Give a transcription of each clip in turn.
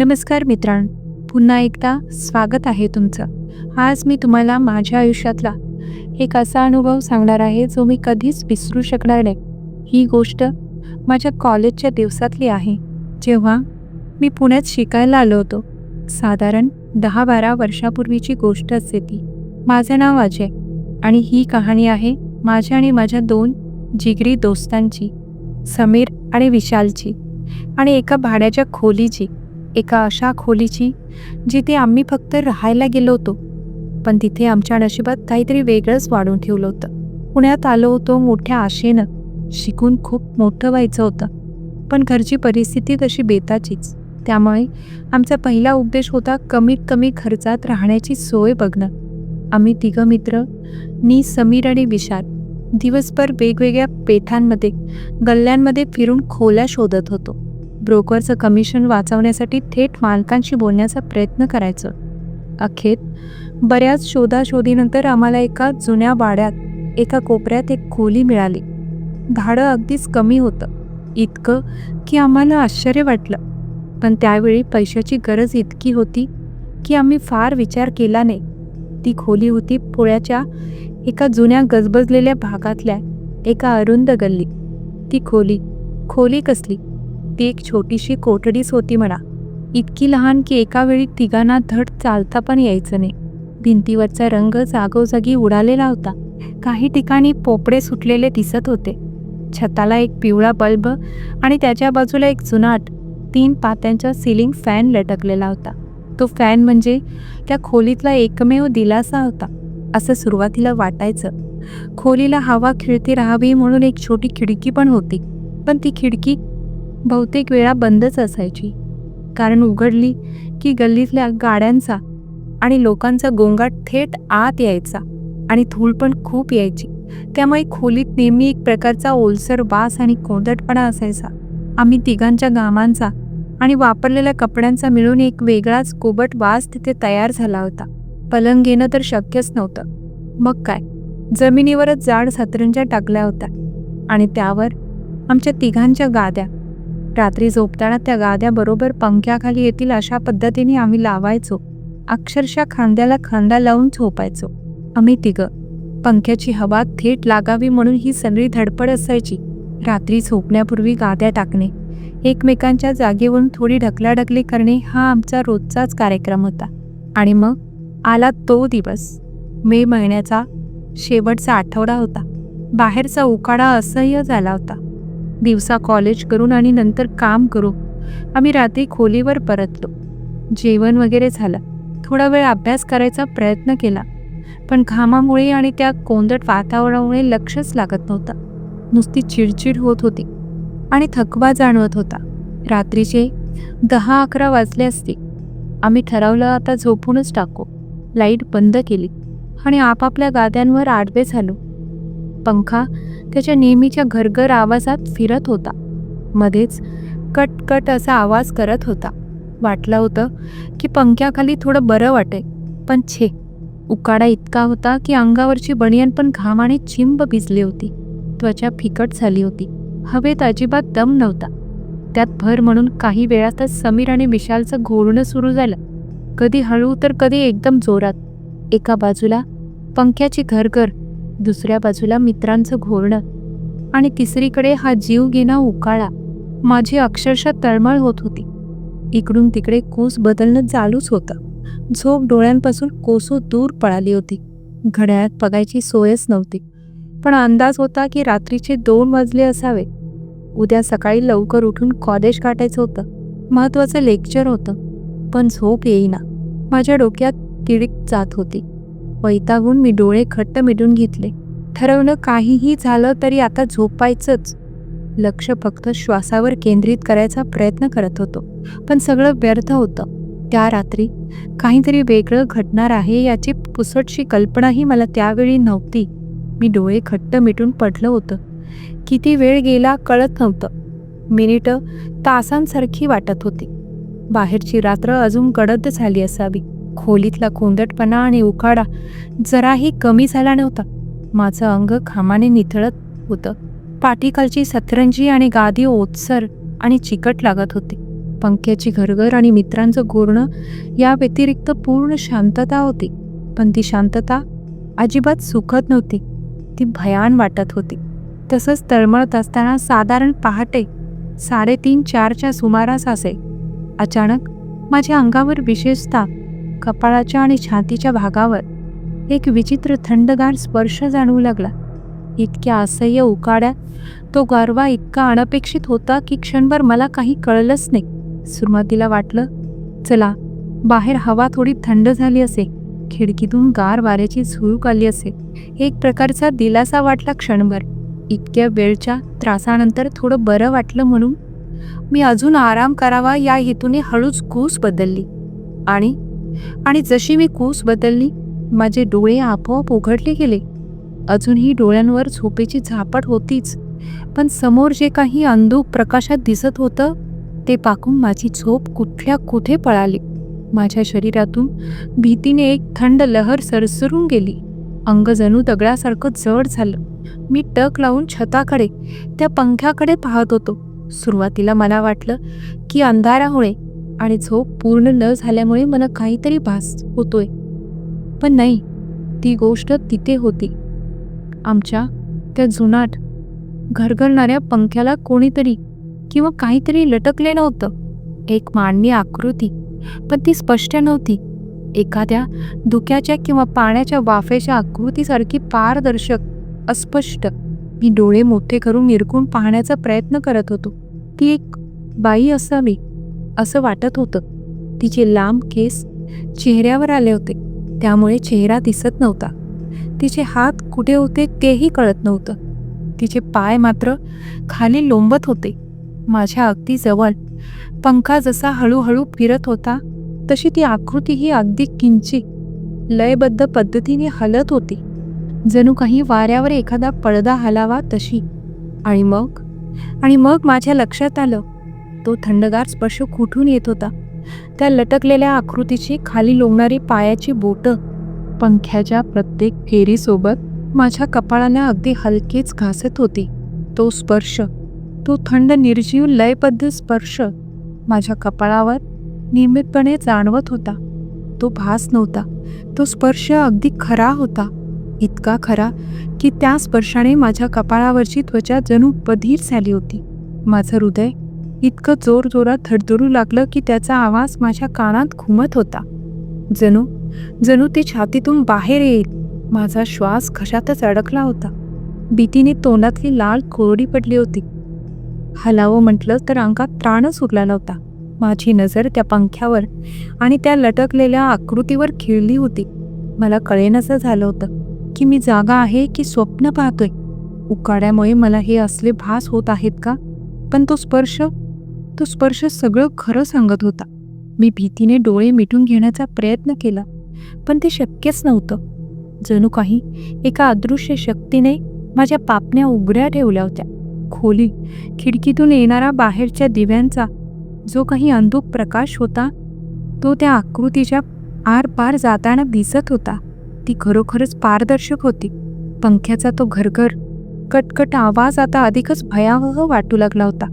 नमस्कार मित्रांनो पुन्हा एकदा स्वागत आहे तुमचं. आज मी तुम्हाला माझ्या आयुष्यातला एक असा अनुभव सांगणार आहे जो मी कधीच विसरू शकणार नाही. ही गोष्ट माझ्या कॉलेजच्या दिवसातली आहे. जेव्हा मी पुण्यात शिकायला आलो होतो साधारण दहा बारा वर्षापूर्वीची गोष्ट असते ती. माझं नाव अजय आणि ही कहाणी आहे माझ्या आणि माझ्या दोन जिगरी दोस्तांची समीर आणि विशालची आणि एका भाड्याच्या खोलीची. एका अशा खोलीची जिथे आम्ही फक्त राहायला गेलो होतो. पण तिथे आमच्या नशिबात काहीतरी वेगळंच वाढून ठेवलं होतं. पुण्यात आलो होतो मोठ्या आशेनं. शिकून खूप मोठं व्हायचं होतं. पण घरची परिस्थिती तशी बेताचीच. त्यामुळे आमचा पहिला उपदेश होता कमीत कमी खर्चात राहण्याची सोय बघणं. आम्ही तिघं मित्र नी समीर आणि विशाल दिवसभर वेगवेगळ्या पेठांमध्ये गल्ल्यांमध्ये फिरून खोल्या शोधत होतो. ब्रोकरचं कमिशन वाचवण्यासाठी थेट मालकांशी बोलण्याचा प्रयत्न करायचं. अखेर बऱ्याच शोधाशोधीनंतर आम्हाला एका जुन्या वाड्यात एका कोपऱ्यात एक खोली मिळाली. भाडं अगदीच कमी होतं. इतकं की आम्हाला आश्चर्य वाटलं. पण त्यावेळी पैशाची गरज इतकी होती की आम्ही फार विचार केला नाही. ती खोली होती पुण्याच्या एका जुन्या गजबजलेल्या भागातल्या एका अरुंद गल्ली. ती खोली खोली कसली? ती एक छोटीशी कोठडीच होती म्हणा. इतकी लहान की एका वेळी तिघांना धड चालता पण यायचं नाही. भिंतीवरचा रंग जागोजागी उडालेला होता. काही ठिकाणी पोपडे सुटलेले दिसत होते. छताला एक पिवळा बल्ब आणि त्याच्या बाजूला एक जुनाट तीन पात्यांचा सिलिंग फॅन लटकलेला होता. तो फॅन म्हणजे त्या खोलीतला एकमेव दिलासा होता. असं सुरुवातीला वाटायचं. खोलीला हवा खिळती राहावी म्हणून एक छोटी खिडकी पण होती. पण ती खिडकी बहुतेक वेळा बंदच असायची. कारण उघडली की गल्लीतल्या गाड्यांचा आणि लोकांचा गोंगाट थेट आत यायचा आणि धूळ पण खूप यायची. त्यामुळे खोलीत नेहमी एक प्रकारचा ओलसर वास आणि कोंदटपणा असायचा. आम्ही तिघांच्या घामांचा आणि वापरलेल्या कपड्यांचा मिळून एक वेगळाच कोबट वास तिथे तयार झाला होता. पलंग घेणं तर शक्यच नव्हतं. मग काय? जमिनीवरच जाड सतरंज्या टाकल्या होत्या आणि त्यावर आमच्या तिघांच्या गाद्या रात्री झोपताना त्या गाद्या बरोबर पंख्याखाली येतील अशा पद्धतीने आम्ही लावायचो. अक्षरशः खांद्याला खांदा लावून झोपायचो. आम्ही तिघं. पंख्याची हवा थेट लागावी म्हणून ही सगळी धडपड असायची. रात्री झोपण्यापूर्वी गाद्या टाकणे. एकमेकांच्या जागेवरून थोडी ढकलाढकली करणे हा आमचा रोजचाच कार्यक्रम होता. आणि मग? आला तो दिवस. मे महिन्याचा शेवटचा आठवडा होता. बाहेरचा उकाडा असह्य झाला होता. दिवसा कॉलेज करून आणि नंतर काम करू. आम्ही रात्री खोलीवर परतलो. जेवण वगैरे झालं. थोडा वेळ अभ्यास करायचा प्रयत्न केला. पण घामामुळे आणि त्या कोंदट वातावरणामुळे लक्षच लागत नव्हतं. नुसती चिडचिड होत होती. आणि थकवा जाणवत होता. रात्रीचे दहा अकरा वाजले असते. आम्ही ठरवलं आता झोपूनच टाकू. लाइट बंद केली. आणि आपापल्या गाद्यांवर आडवे झालो. पंखा त्याच्या नेहमीच्या घरघर आवाजात फिरत होता. मध्येच कट कट असा आवाज करत होता. वाटलं होतं की पंख्याखाली थोडं बरं वाटे पण छे उकाडा इतका होता की अंगावरची बनियन पण घामाने चिंब भिजली होती. त्वचा फिकट झाली होती. हवेत अजिबात दम नव्हता. त्यात भर म्हणून काही वेळातच समीर आणि विशालचं घोळणं सुरू झालं. कधी हळू तर कधी एकदम जोरात. एका बाजूला पंख्याची घरघर दुसऱ्या बाजूला मित्रांचं घोरणं. आणि तिसरीकडे हा जीव घेणा उकाळा. माझी अक्षरशः तळमळ होत होती. इकडून तिकडे कूस बदलणं चालूच होतं. झोप डोळ्यांपासून कोसो दूर पळाली होती. घड्याळात बघायची सोयच नव्हती. पण अंदाज होता की रात्रीचे दोन वाजले असावे. उद्या सकाळी लवकर उठून कॉलेज काटायचं होतं. महत्त्वाचं लेक्चर होतं. पण झोप येईना. माझ्या डोक्यात तिडीक जात होती. वैतागून मी डोळे खट्ट मिटून घेतले. ठरवलं काहीही झालं तरी आता झोपायचंच. लक्ष फक्त श्वासावर केंद्रित करायचा प्रयत्न करत होतो पण सगळं व्यर्थ होतं. त्या रात्री काहीतरी वेगळं घडणार आहे याची पुसटशी कल्पनाही मला त्यावेळी नव्हती. मी डोळे खट्ट मिटून पडलं होतं. किती वेळ गेला कळत नव्हतं. मिनिटं तासांसारखी वाटत होती. बाहेरची रात्र अजून गडद झाली असावी. खोलीतला कोंदटपणा आणि उकाडा जराही कमी झाला नव्हता. माझं अंग घामाने निथळत होतं. पाठीखालची सतरंजी आणि गादी ओतसर आणि चिकट लागत होती. पंख्याची घरघर आणि मित्रांचं गोरणं या व्यतिरिक्त पूर्ण शांतता होती. पण ती शांतता अजिबात सुखद नव्हती. ती भयान वाटत होती. तसंच तळमळत असताना साधारण पहाटे साडेतीन चारच्या सुमारास असे अचानक माझ्या अंगावर विशेषतः कपाळाच्या आणि छातीच्या भागावर एक विचित्र थंडगार स्पर्श जाणवू लागला. इतक्या असह्य उकाड्या तो गारवा इतका अनपेक्षित होता की क्षणभर मला काही कळलंच नाही. सुरुवातीला वाटलं चला बाहेर हवा थोडी थंड झाली असे खिडकीतून गार वाऱ्याची झुळूक आली असे एक प्रकारचा दिलासा वाटला क्षणभर. इतक्या वेळच्या त्रासानंतर थोडं बरं वाटलं म्हणून मी अजून आराम करावा या हेतूने हळूच कूस बदलली आणि आणि जशी मी कूस बदलली माझे डोळे आपोआप उघडले गेले. अजूनही डोळ्यांवर झोपेची झापट होतीच पण समोर जे काही अंधूक प्रकाशात दिसत होतं ते पाकून माझी झोप कुठल्या कुठे पळाली. माझ्या शरीरातून भीतीने एक थंड लहर सरसरून गेली. अंग जणू दगडासारखं जड झालं. मी टक लावून छताकडे त्या पंख्याकडे पाहत होतो. सुरुवातीला मला वाटलं की अंधारामुळे आणि झोप पूर्ण न झाल्यामुळे मला काहीतरी भास होतोय. पण नाही ती गोष्ट तिथे होती. आमच्या त्या जुनाट घरघरणाऱ्या पंख्याला कोणीतरी किंवा काहीतरी लटकले नव्हतं. एक मांडणी आकृती पण ती स्पष्ट नव्हती. एखाद्या धुक्याच्या किंवा पाण्याच्या वाफेच्या आकृतीसारखी पारदर्शक अस्पष्ट. मी डोळे मोठे करून निरकून पाहण्याचा प्रयत्न करत होतो. ती एक बाई असावी. असं वाटत होतं. तिचे लांब केस चेहऱ्यावर आले होते. त्यामुळे चेहरा दिसत नव्हता. तिचे हात कुठे होते तेही कळत नव्हतं. तिचे पाय मात्र खाली लोंबत होते. माझ्या अगदी जवळ. पंखा जसा हळूहळू फिरत होता तशी ती आकृतीही अगदी किंचित लयबद्ध पद्धतीने हलत होती. जणू काही वाऱ्यावर एखादा पडदा हलावा तशी. आणि मग? आणि मग माझ्या लक्षात आलं तो थंडगार स्पर्श कुठून येत होता? त्या लटकलेल्या आकृतीची खाली लोंबणारी पायाची बोटं पंख्याच्या प्रत्येक फेरीसोबत माझ्या कपाळाने अगदी हलकेच घासत होती. तो स्पर्श तो थंड निर्जीव लयबद्ध स्पर्श माझ्या कपाळावर नियमितपणे जाणवत होता. तो भास नव्हता. तो स्पर्श अगदी खरा होता. इतका खरा की त्या स्पर्शाने माझ्या कपाळावरची त्वचा जणू बधीर झाली होती. माझं हृदय इतकं जोरजोरात धडधडू लागलं की त्याचा आवाज माझ्या कानात घुमत होता. जणू जणू ते छातीतून बाहेर येईल. माझा श्वास घशातच अडकला होता. भीतीने तोंडातली लाल कोरडी पडली होती. हलावं म्हटलं तर अंगात त्राणच उरला नव्हता. माझी नजर त्या पंख्यावर आणि त्या लटकलेल्या आकृतीवर खिळली होती. मला कळेनसं झालं होतं की मी जागा आहे की स्वप्न पाहतोय. उकाड्यामुळे मला हे असले भास होत आहेत का? पण तो स्पर्श तो स्पर्श सगळं खरं सांगत होता. मी भीतीने डोळे मिटून घेण्याचा प्रयत्न केला पण ते शक्यच नव्हतं. जणू काही एका अदृश्य शक्तीने माझ्या पापण्या उघड्या ठेवल्या होत्या. खोली खिडकीतून येणारा बाहेरच्या दिव्यांचा जो काही अंधुक प्रकाश होता तो त्या आकृतीच्या आरपार जाताना दिसत होता. ती खरोखरच पारदर्शक होती. पंख्याचा तो घरघर कटकट आवाज आता अधिकच भयावह वाटू लागला होता.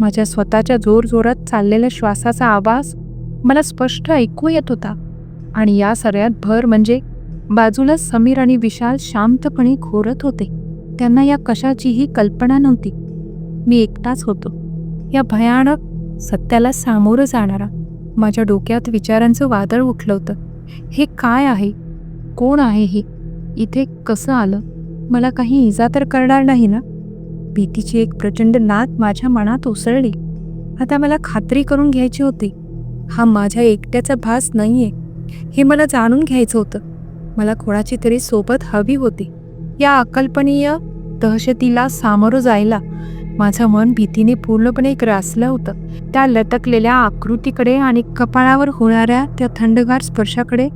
माझ्या स्वतःच्या जोरजोरात चाललेल्या श्वासाचा आवाज मला स्पष्ट ऐकू येत होता. आणि या सगळ्यात भर म्हणजे बाजूला समीर आणि विशाल शांतपणे घोरत होते. त्यांना या कशाचीही कल्पना नव्हती. मी एकटाच होतो. या भयानक सत्याला सामोरं जाणारा माझ्या डोक्यात विचारांचं वादळ उठलं होतं. हे काय आहे? कोण आहे हे? इथे कसं आलं? मला काही इजा तर करणार नाही ना? भीतीची एक प्रचंड नात माझ्या मनात उसळली आता मला खात्री करून घ्यायची होती. हा माझ्या एकट्याचा भास नाहीये. हे मला जाणून घ्यायचं होतं. मला कोणाची तरी सोबत हवी होती. या अकल्पनीय दहशतीला सामोरं जायला माझं मन भीतीने पूर्णपणे ग्रासलं होतं. त्या लटकलेल्या आकृतीकडे आणि कपाळावर होणाऱ्या त्या थंडगार स्पर्शाकडे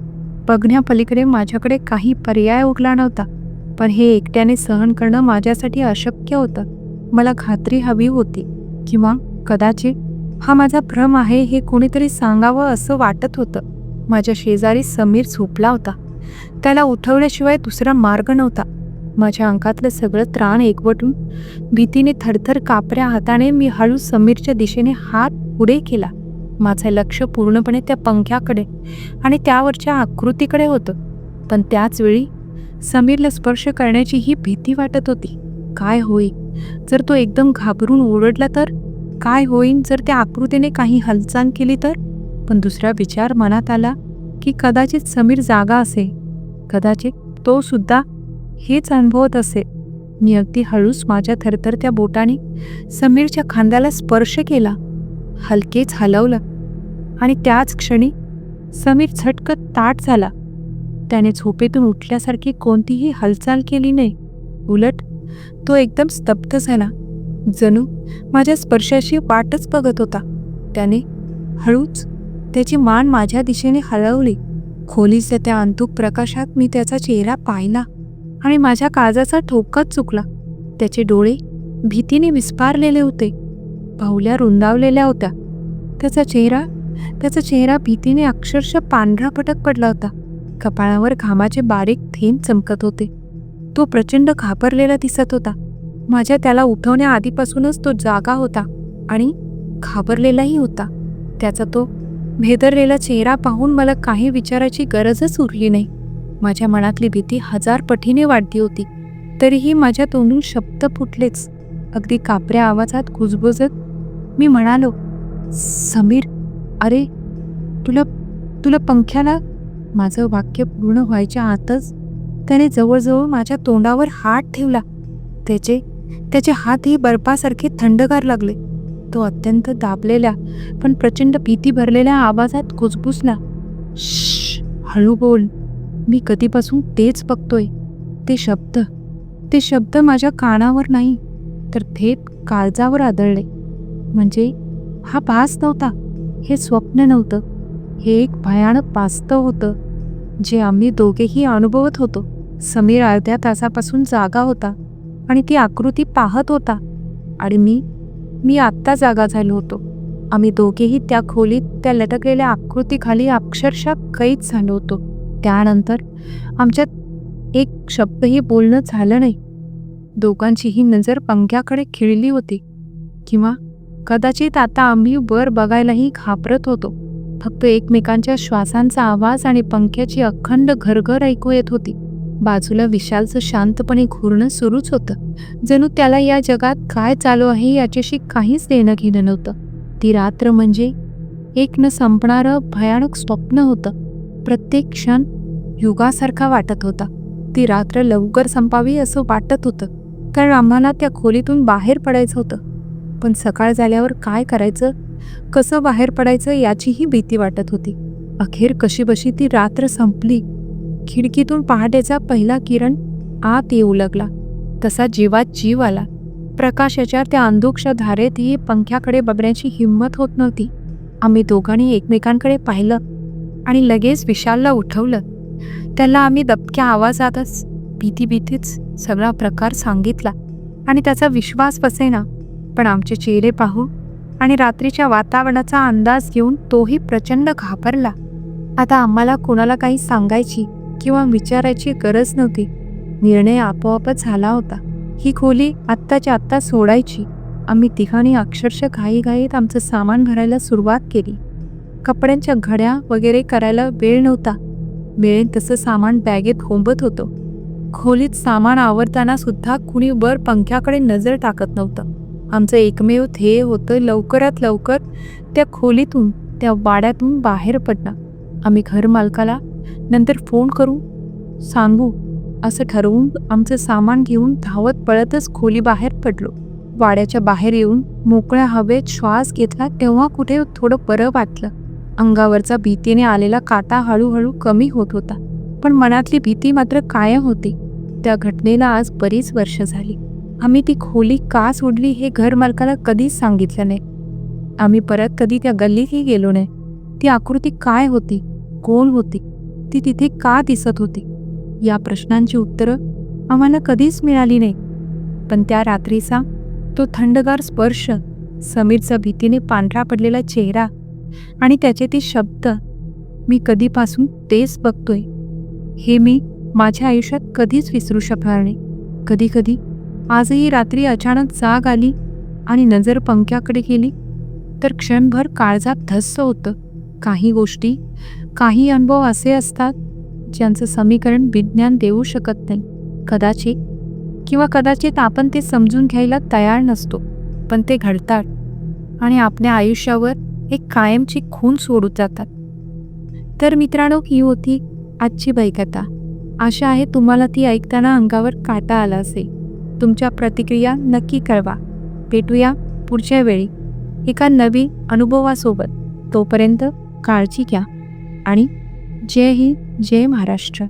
बघण्यापलीकडे माझ्याकडे काही पर्याय उरला नव्हता. पण हे एकट्याने सहन करणं माझ्यासाठी अशक्य होतं. मला खात्री हवी होती किंवा कदाचित हा माझा भ्रम आहे हे कोणीतरी सांगावं असं वाटत होतं. माझ्या शेजारी समीर झोपला होता. त्याला उठवल्याशिवाय दुसरा मार्ग नव्हता. माझ्या अंकातलं सगळं त्राण एकवटून भीतीने थरथर कापऱ्या हाताने मी हळू समीरच्या दिशेने हात पुढे केला. माझं लक्ष पूर्णपणे त्या पंख्याकडे आणि त्यावरच्या आकृतीकडे होतं. पण त्याच वेळी समीरला स्पर्श करण्याची ही भीती वाटत होती. काय होईल? जर तो एकदम घाबरून ओरडला तर? काय होईन जर त्या आकृतीने काही हालचाल केली तर? पण दुसरा विचार मनात आला की कदाचित समीर जागा असे कदाचित तो सुद्धा हेच अनुभवत असे मी अगदी हळूच माझ्या थरथरत्या बोटाने समीरच्या खांद्याला स्पर्श केला. हलकेच हलवलं. आणि त्याच क्षणी समीर झटकत ताट झाला. त्याने झोपेतून उठल्यासारखी कोणतीही हालचाल केली नाही. उलट तो एकदम स्तब्ध झाला. जणू माझ्या स्पर्शाशी वाटच बघत होता. त्याने हळूच त्याची मान माझ्या दिशेने हलवली. खोलीच्या त्या अंतुक प्रकाशात मी त्याचा चेहरा पाहिला आणि माझ्या काजाचा ठोकाच चुकला. त्याचे डोळे भीतीने विस्पारलेले होते. बाहुल्या रुंदावलेल्या होत्या. त्याचा चेहरा त्याचा चेहरा भीतीने अक्षरशः पांढरा फटक पडला होता. कपाळावर घामाचे बारीक थेंब चमकत होते. तो प्रचंड घाबरलेला दिसत होता. माझ्या त्याला उठवण्याआधीपासूनच तो जागा होता आणि घाबरलेलाही होता. त्याचा तो भेदरलेला चेहरा पाहून मला काही विचाराची गरजच उरली नाही. माझ्या मनातली भीती हजार पटीने वाढली होती. तरीही माझ्या तोंडून शब्द फुटलेच. अगदी कापऱ्या आवाजात कुजबुजत मी म्हणालो समीर अरे तुला तुला पंख्याला माझं वाक्य पूर्ण व्हायच्या आतच त्याने जवळजवळ माझ्या तोंडावर हात ठेवला. त्याचे त्याचे हातही बर्फासारखे थंडगार लागले. तो अत्यंत दाबलेल्या पण प्रचंड भीती भरलेल्या आवाजात कुजबुजला हळू बोल. मी कधीपासून तेच बघतोय. ते शब्द ते शब्द माझ्या कानावर नाही तर थेट काळजावर आदळले. म्हणजे हा भास नव्हता हे स्वप्न नव्हतं. हे एक भयानक वास्तव होतं जे आम्ही दोघेही अनुभवत होतो. समीर अर्ध्या तासापासून जागा होता आणि ती आकृती पाहत होता. आणि मी मी आत्ता जागा झालो होतो. आम्ही दोघेही त्या खोलीत त्या लटकलेल्या आकृतीखाली अक्षरशः कैद झालो होतो. त्यानंतर आमच्यात एक शब्दही बोलणं झालं नाही. दोघांचीही नजर पंख्याकडे खिळली होती. किंवा कदाचित आता आम्ही वर बघायलाही घाबरत होतो. फक्त एकमेकांच्या श्वासांचा आवाज आणि पंख्याची अखंड घरघर ऐकू येत होती. बाजूला विशालचं शांतपणे घुरणं सुरूच होतं. जणू त्याला या जगात काय चालू आहे याच्याशी काहीच देणं घेणं नव्हतं. ती रात्र म्हणजे एक न संपणारं भयानक स्वप्न होतं. प्रत्येक क्षण युगासारखा वाटत होता. ती रात्र लवकर संपावी असं वाटत होतं. कारण आम्हाला त्या खोलीतून बाहेर पडायचं होतं. पण सकाळ झाल्यावर काय करायचं? कसं बाहेर पडायचं याचीही भीती वाटत होती. अखेर कशीबशी ती रात्र संपली. खिडकीतून पहाटेचा पहिला किरण आत येऊ लागला. तसा जीवात जीव आला. प्रकाशाच्या त्या अंधुकशा धारेतही पंख्याकडे बघण्याची हिंमत होत नव्हती. आम्ही दोघांनी एकमेकांकडे पाहिलं आणि लगेच विशालला उठवलं. त्याला आम्ही दबक्या आवाजातच भीती भीतीच सगळा प्रकार सांगितला आणि त्याचा विश्वास बसेना. पण आमचे चेहरे पाहू आणि रात्रीच्या वातावरणाचा अंदाज घेऊन तोही प्रचंड घाबरला. आता आम्हाला कोणाला काही सांगायची किंवा विचारायची गरज नव्हती. निर्णय आपोआपच झाला होता. ही खोली आत्ताच्या आत्ता सोडायची. आम्ही तिघांनी अक्षरशः घाईघाईत आमचं सामान भरायला सुरुवात केली. कपड्यांच्या घड्या वगैरे करायला वेळ नव्हता. मिळेल तसं सामान बॅगेत होंबत होतं. खोलीत सामान आवरताना सुद्धा कुणी वर पंख्याकडे नजर टाकत नव्हतं. आमचं एकमेव ध्येय होतं लवकरात लवकर त्या खोलीतून त्या वाड्यातून बाहेर पडणं. आम्ही घरमालकाला नंतर फोन करू सांगू असं ठरवून आमचं सामान घेऊन धावत पळतच खोली बाहेर पडलो. वाड्याच्या बाहेर येऊन मोकळ्या हवेत श्वास घेतला तेव्हा कुठे थोडं बरं वाटलं. अंगावरचा भीतीने आलेला काटा हळूहळू कमी होत होता पण मनातली भीती मात्र कायम होती. त्या घटनेला आज बरीच वर्ष झाली. आम्ही ती खोली का सोडली हे घर मालकाला कधीच सांगितलं नाही. आम्ही परत कधी त्या गल्लीतही गेलो नाही. ती आकृती काय होती? कोण होती? ती तिथे का दिसत होती? या प्रश्नांची उत्तरं आम्हाला कधीच मिळाली नाही. पण त्या रात्रीचा तो थंडगार स्पर्श समीरचा भीतीने पांढरा पडलेला चेहरा आणि त्याचे ते शब्द मी कधीपासून तेच बघतोय. हे मी माझ्या आयुष्यात कधीच विसरू शकणार नाही. कधीकधी आजही रात्री अचानक जाग आली आणि नजर पंख्याकडे गेली. तर क्षणभर काळजात धस्स होतं. काही गोष्टी काही अनुभव असे असतात ज्यांचं समीकरण विज्ञान देऊ शकत नाही. कदाचित किंवा कदाचित आपण ते समजून घ्यायला तयार नसतो पण ते घडतात आणि आपल्या आयुष्यावर एक कायमची खून सोडून जातात. तर मित्रांनो ही होती आजची बैकथा. आशा आहे तुम्हाला ती ऐकताना अंगावर काटा आला असेल. तुमच्या प्रतिक्रिया नक्की कळवा. भेटूया पुढच्या वेळी. एका नवीन अनुभवासोबत. तोपर्यंत काळजी घ्या. आणि जय हिंद जय महाराष्ट्र.